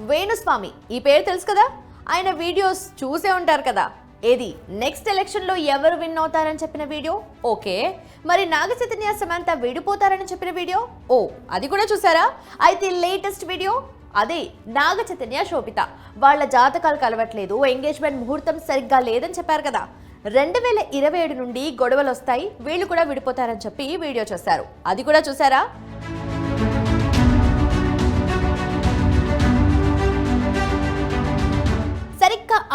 వేణుస్వామి ఈ పేరు తెలుసు కదా? ఆయన వీడియోస్ చూసే ఉంటారు కదా. ఏది? నెక్స్ట్ ఎలక్షన్లో ఎవరు విన్ అవుతారని చెప్పిన వీడియో? ఓకే. మరి నాగ చైతన్య సమంత విడిపోతారని చెప్పిన వీడియో? ఓ అది కూడా చూసారా? అయితే లేటెస్ట్ వీడియో? అదే నాగ చైతన్య శోభిత. వాళ్ళ జాతకాలు కలవట్లేదు ఎంగేజ్మెంట్ ముహూర్తం సరిగ్గా లేదని చెప్పారు కదా. రెండు వేల ఇరవై ఏడు నుండి గొడవలు వస్తాయి వీళ్ళు కూడా విడిపోతారని చెప్పి వీడియో చేశారు. అది కూడా చూసారా?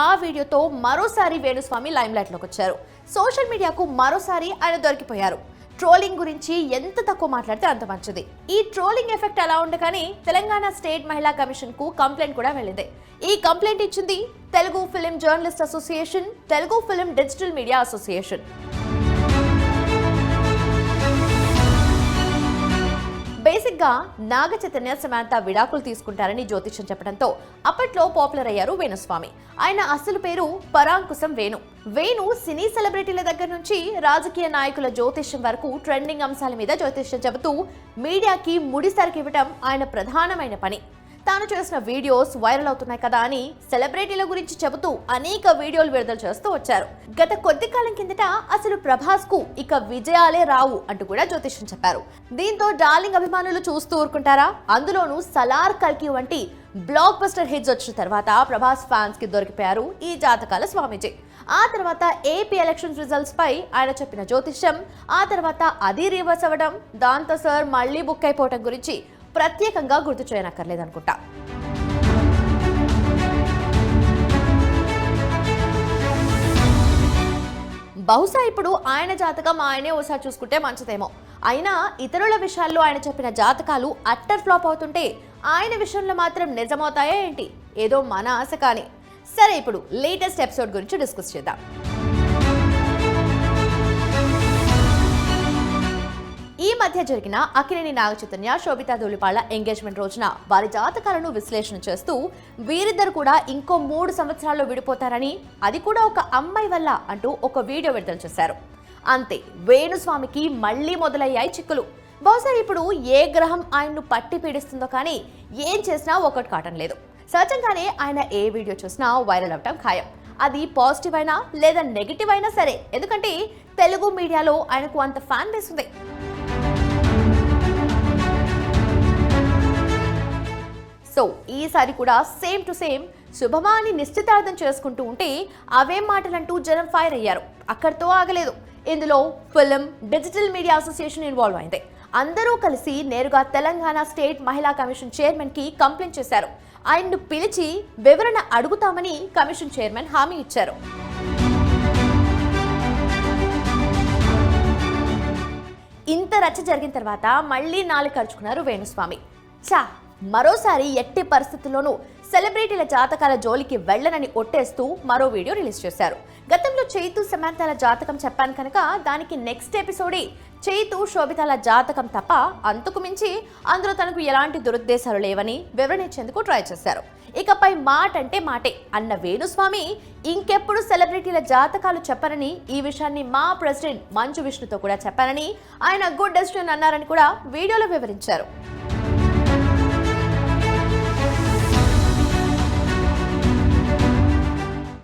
ఆ వీడియోతో మరోసారి వేణుస్వామి లైమ్ లైట్లోకి వచ్చారు. సోషల్ మీడియాకు మరోసారి ఆయన దొరికిపోయారు. ట్రోలింగ్ గురించి ఎంత తక్కువ మాట్లాడితే అంత మంచిది. ఈ ట్రోలింగ్ ఎఫెక్ట్ ఎలా ఉండగానే తెలంగాణ స్టేట్ మహిళా కమిషన్కు కంప్లైంట్ కూడా వెళ్ళింది. ఈ కంప్లైంట్ ఇచ్చింది Telugu film journalist association Telugu film digital media association. Basic Naga Chaitanya Samantha విడాకులు తీసుకుంటారని జ్యోతిష్యం చెప్పడంతో అప్పట్లో పాపులర్ అయ్యారు వేణుస్వామి. ఆయన అసలు పేరు పరాంకుశం వేణు. వేణు సినీ సెలబ్రిటీల దగ్గర నుంచి రాజకీయ నాయకుల జ్యోతిష్యం వరకు ట్రెండింగ్ అంశాల మీద జ్యోతిష్యం చెబుతూ మీడియాకి ముడి ఇవ్వటం ఆయన ప్రధానమైన పని. తాను చేసిన వీడియోస్ వైరల్ అవుతున్నాయి కదా అని సెలబ్రిటీల గురించి చెబుతూ అనేక వీడియోలు విడుదల చేస్తూ వచ్చారు. గత కొద్ది కాలం కిందట అసలు ప్రభాస్కు ఇక విజయాలే రావు అంటూ కూడా జ్యోతిష్యం చెప్పారు. దీంతో డార్లింగ్ అభిమానులు చూస్తూ ఊరుకుంటారా? అందులోనూ సలార్ కల్కి వంటి బ్లాక్ బస్టర్ హిట్స్ వచ్చిన తర్వాత ప్రభాస్ ఫ్యాన్స్కి దొరికిపోయారు ఈ జాతకాల స్వామీజీ. ఆ తర్వాత ఏపీ ఎలక్షన్ రిజల్ట్స్ పై ఆయన చెప్పిన జ్యోతిష్యం ఆ తర్వాత అది రివర్స్ అవ్వడం దాంతో సార్ మళ్ళీ బుక్ అయిపోవడం గురించి ప్రత్యేకంగా గుర్తు చేయనక్కర్లేదనుకుంటా. బహుశా ఇప్పుడు ఆయన జాతకం ఆయనే ఒకసారి చూసుకుంటే మంచిదేమో. అయినా ఇతరుల విషయాల్లో ఆయన చెప్పిన జాతకాలు అట్టర్ ఫ్లాప్ అవుతుంటే ఆయన విషయంలో మాత్రం నిజమవుతాయా ఏంటి? ఏదో మన ఆశ కానీ. సరే ఇప్పుడు లేటెస్ట్ ఎపిసోడ్ గురించి డిస్కస్ చేద్దాం. మధ్య జరిగిన అకినేని నాగ చైతన్య శోభితా ధూళిపాళ్ళ ఎంగేజ్మెంట్ రోజున వారి జాతకాలను విశ్లేషణ చేస్తూ వీరిద్దరు కూడా ఇంకో మూడు సంవత్సరాల్లో విడిపోతారని అది కూడా ఒక అమ్మాయి వల్ల అంటూ ఒక వీడియో విడుదల చేశారు. అంతే వేణుస్వామికి మళ్ళీ మొదలయ్యాయి చిక్కులు. బహుశా ఇప్పుడు ఏ గ్రహం ఆయన్ను పట్టి పీడిస్తుందో కానీ ఏం చేసినా ఒకటి కావటం లేదు. సహజంగానే ఆయన ఏ వీడియో చూసినా వైరల్ అవటం ఖాయం. అది పాజిటివ్ అయినా లేదా నెగిటివ్ అయినా సరే ఎందుకంటే తెలుగు మీడియాలో ఆయనకు అంత ఫ్యాన్ బేస్ ఉంది. సో ఈసారి కూడా సేమ్ టు సేమ్ శుభమాని నిశ్చితార్థం చేసుకుంటూ ఉంటే అవేం మాటలంటూ జనం ఫైర్ అయ్యారు. అక్కడితో ఆగలేదు. ఇందులో film digital media association involve అయింది. అందరూ కలిసి నేరుగా తెలంగాణ స్టేట్ మహిళా కమిషన్ చైర్మన్కి కంప్లైంట్ చేశారు. ఆయన్ను పిలిచి వివరణ అడుగుతామని కమిషన్ చైర్మన్ హామీ ఇచ్చారు. ఇంత రచ్చ జరిగిన తర్వాత మళ్ళీ నాలుగు ఖర్చుకున్నారు వేణుస్వామి. చా మరోసారి ఎట్టి పరిస్థితుల్లోనూ సెలబ్రిటీల జాతకాల జోలికి వెళ్ళనని ఒట్టేస్తూ మరో వీడియో రిలీజ్ చేశారు. గతంలో చైతు సమాంతాల జాతకం చెప్పాను కనుక దానికి నెక్స్ట్ ఎపిసోడే చైతు శోభితాల జాతకం తప్ప అంతకు మించి అందులో తనకు ఎలాంటి దురుద్దేశాలు లేవని వివరణించేందుకు ట్రై చేశారు. ఇకపై మాట అంటే మాటే అన్న వేణుస్వామి ఇంకెప్పుడు సెలబ్రిటీల జాతకాలు చెప్పరని ఈ విషయాన్ని మా ప్రెసిడెంట్ మంచు విష్ణుతో కూడా చెప్పారని ఆయన గుడ్ డెసిషన్ అన్నారని కూడా వీడియోలో వివరించారు.